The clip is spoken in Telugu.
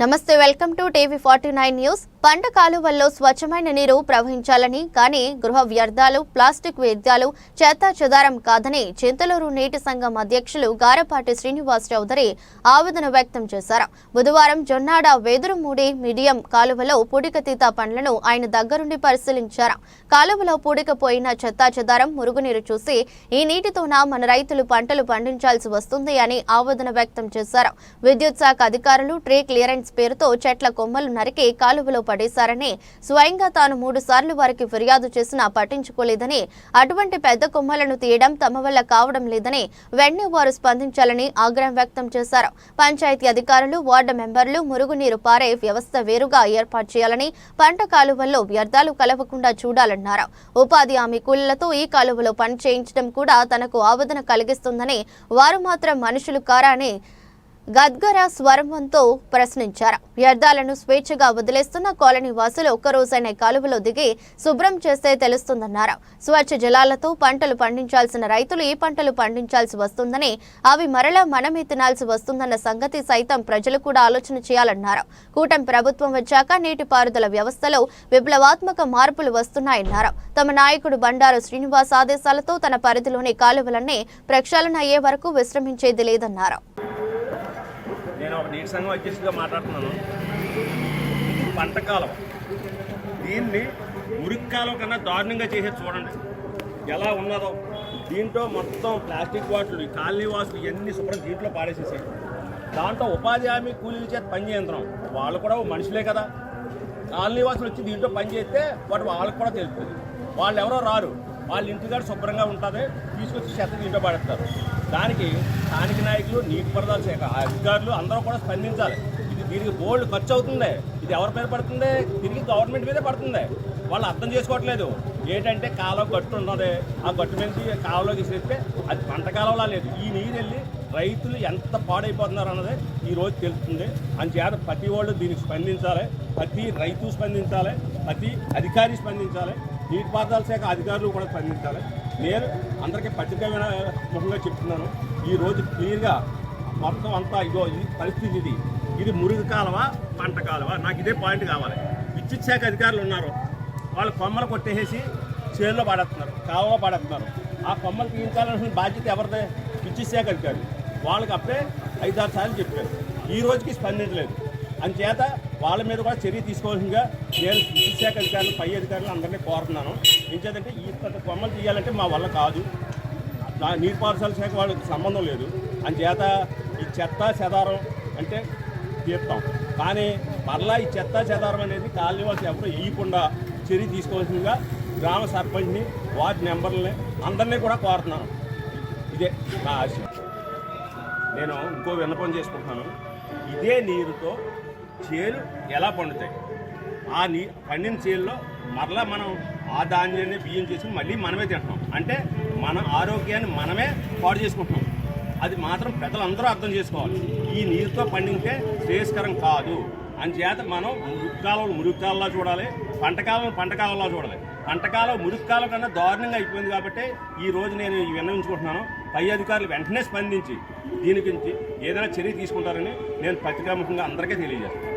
నమస్తే welcome to TV forty nine news. పంట కాలువల్లో స్వచ్ఛమైన నీరు ప్రవహించాలని కానీ గృహ వ్యర్థాలు ప్లాస్టిక్ వ్యర్థాలు చెత్త చెదారం కాదని చింతలూరు నీటి సంఘం అధ్యక్షులు గారపాటి శ్రీనివాస్ చౌదరి ఆవేదన వ్యక్తం చేశారు. బుధవారం జొన్నాడ వేదురుమూడి మీడియం కాలువలో పూడికతీత పండ్లను ఆయన దగ్గరుండి పరిశీలించారు. కాలువలో పూడికపోయిన చెత్తా చెదారం మురుగునీరు చూసి ఈ నీటితోన మన రైతులు పంటలు పండించాల్సి వస్తుంది అని ఆవేదన వ్యక్తం చేశారు. విద్యుత్ శాఖ అధికారులు ట్రీ క్లియరెన్స్ పేరుతో చెట్ల కొమ్మలు నరికి కాలువలో పడేశారని స్వయంగా తాను మూడు సార్లు వారికి ఫిర్యాదు చేసినా పట్టించుకోలేదని అటువంటి పెద్ద కొమ్మలను తీయడం తమ వల్ల కావడం లేదని వెంటనే వారు స్పందించాలని ఆగ్రహం వ్యక్తం చేశారు. పంచాయతీ అధికారులు వార్డు మెంబర్లు మురుగునీరు పారే వ్యవస్థ వేరుగా ఏర్పాటు చేయాలని పంట కాలువల్లో వ్యర్థాలు కలవకుండా చూడాలన్నారు. ఉపాధి హామీ కూలీలతో ఈ కాలువలో పని చేయించడం కూడా తనకు ఆవేదన కలిగిస్తుందని వారు మాత్రం మనుషులు కారా అని గద్గర స్వరంతో ప్రశ్నించారు. వ్యర్థాలను స్వేచ్ఛగా వదిలేస్తున్న కాలనీ వాసులు ఒక్కరోజైన కాలువలో దిగి శుభ్రం చేస్తే తెలుస్తుందన్నారు. స్వచ్ఛ జలాలతో పంటలు పండించాల్సిన రైతులు ఏ పంటలు పండించాల్సి వస్తుందని అవి మరలా మనమే తినాల్సి వస్తుందన్న సంగతి సైతం ప్రజలు కూడా ఆలోచన చేయాలన్నారు. కూటమి ప్రభుత్వం వచ్చాక నీటిపారుదల వ్యవస్థలో విప్లవాత్మక మార్పులు వస్తున్నాయన్నారు. తమ నాయకుడు బండారు శ్రీనివాస్ ఆదేశాలతో తన పరిధిలోని కాలువలన్నీ ప్రక్షాళన అయ్యే వరకు విశ్రమించేది లేదన్నారు. నీటి సంఘం అధ్యక్షుడిగా మాట్లాడుతున్నాను. ఇది పంట కాలం దీన్ని మురిక్కాలం కన్నా దారుణంగా చేసేది చూడండి. ఎలా ఉన్నదో. దీంట్లో మొత్తం ప్లాస్టిక్ బాటిల్ కాలనీ వాసులు ఇవన్నీ శుభ్రం దీంట్లో పాడేసేసాయి దాంట్లో ఉపాధి హామీ కూలీలు చేత పని చేయంత్రం. వాళ్ళు కూడా మనుషులే కదా. కాలనీ వాసులు వచ్చి దీంట్లో పని చేస్తే వాటి వాళ్ళకి కూడా తెలుస్తుంది. వాళ్ళు ఎవరో రారు. వాళ్ళ ఇంటికాడ శుభ్రంగా ఉంటుంది తీసుకొచ్చి చెత్త దీంట్లో పడేస్తారు. దానికి స్థానిక నాయకులు నీటిపారుదల శాఖ అధికారులు అందరూ కూడా స్పందించాలి. ఇది దీనికి బోల్డ్ ఖర్చు అవుతుంది. ఇది ఎవరి పేరు పడుతుంది? తిరిగి గవర్నమెంట్ మీదే పడుతుంది. వాళ్ళు అర్థం చేసుకోవట్లేదు. ఏంటంటే కాలం గట్టు ఉన్నది ఆ గట్టు మీద కాలంలోకి ఇసిరిస్తే అది పంట కాలంలో లేదు. ఈ నీరు వెళ్ళి రైతులు ఎంత పాడైపోతున్నారు అన్నది ఈ రోజు తెలుస్తుంది. అంచేత ప్రతి వాళ్ళు దీనికి స్పందించాలి. ప్రతి రైతు స్పందించాలి. ప్రతి అధికారి స్పందించాలి. నీటిపారుదల శాఖ అధికారులు కూడా స్పందించాలి. నేను అందరికీ పత్రికమైన ముఖంగా చెప్తున్నాను. ఈ రోజు క్లియర్గా మొత్తం అంతా ఇదో ఇది పరిస్థితి ఇది. ఇది మురుగు కాలవా పంట కాలవా నాకు ఇదే పాయింట్ కావాలి. విద్యుత్ శాఖ అధికారులు ఉన్నారు. వాళ్ళు కొమ్మలు కొట్టేసి చేనులో పడేస్తున్నారు కావలో పడేస్తున్నారు. ఆ కొమ్మలు తీయించాలన్న బాధ్యత ఎవరిదే? విద్యుత్ శాఖ అధికారులు. వాళ్ళకి అప్పుడే ఐదారు సార్లు చెప్పారు. ఈ రోజుకి స్పందించలేదు. అంచేత వాళ్ళ మీద కూడా చర్య తీసుకోవాల్సిందిగా నేను విద్యుత్ శాఖ అధికారులు పై అధికారులు అందరినీ కోరుతున్నాను. ఎంచేతంటే ఈ పెద్ద కొమ్మలు తీయాలంటే మా వల్ల కాదు. నా నీటిపారుదల శాఖ వాళ్ళకి సంబంధం లేదు. అంచేత ఈ చెత్త చెదారం అంటే తీర్థం. కానీ మరలా ఈ చెత్త చెదారం అనేది కాలనీ వాళ్ళు ఎవరు వేయకుండా చర్య తీసుకోవాల్సిందిగా గ్రామ సర్పంచ్ని వార్డు మెంబర్లని అందరినీ కూడా కోరుతున్నాను. ఇదే నా ఆశ. నేను ఇంకో విన్నపం చేసుకుంటున్నాను. ఇదే నీరుతో చేలు ఎలా పండుతాయి? ఆ నీ పండిన చేల్లో మరలా మనం ఆ ధాన్యాన్ని బియ్యం చేసి మళ్ళీ మనమే తింటున్నాం. అంటే మన ఆరోగ్యాన్ని మనమే పాడు చేసుకుంటున్నాం. అది మాత్రం పెద్దలందరూ అర్థం చేసుకోవాలి. ఈ నీరుతో పండించే శ్రేయస్కరం కాదు. అంచేత మనం మురుక్కాలం మురుక్కాలంలో చూడాలి పంటకాలం పంటకాలంలో చూడాలి. పంటకాలం మురుక్కాలం కన్నా దారుణంగా అయిపోయింది కాబట్టి ఈ రోజు నేను విన్నవించుకుంటున్నాను. పై అధికారులు వెంటనే స్పందించి దీని గురించి ఏదైనా చర్య తీసుకుంటారని నేను పత్రికాముఖంగా అందరికీ తెలియజేస్తాను.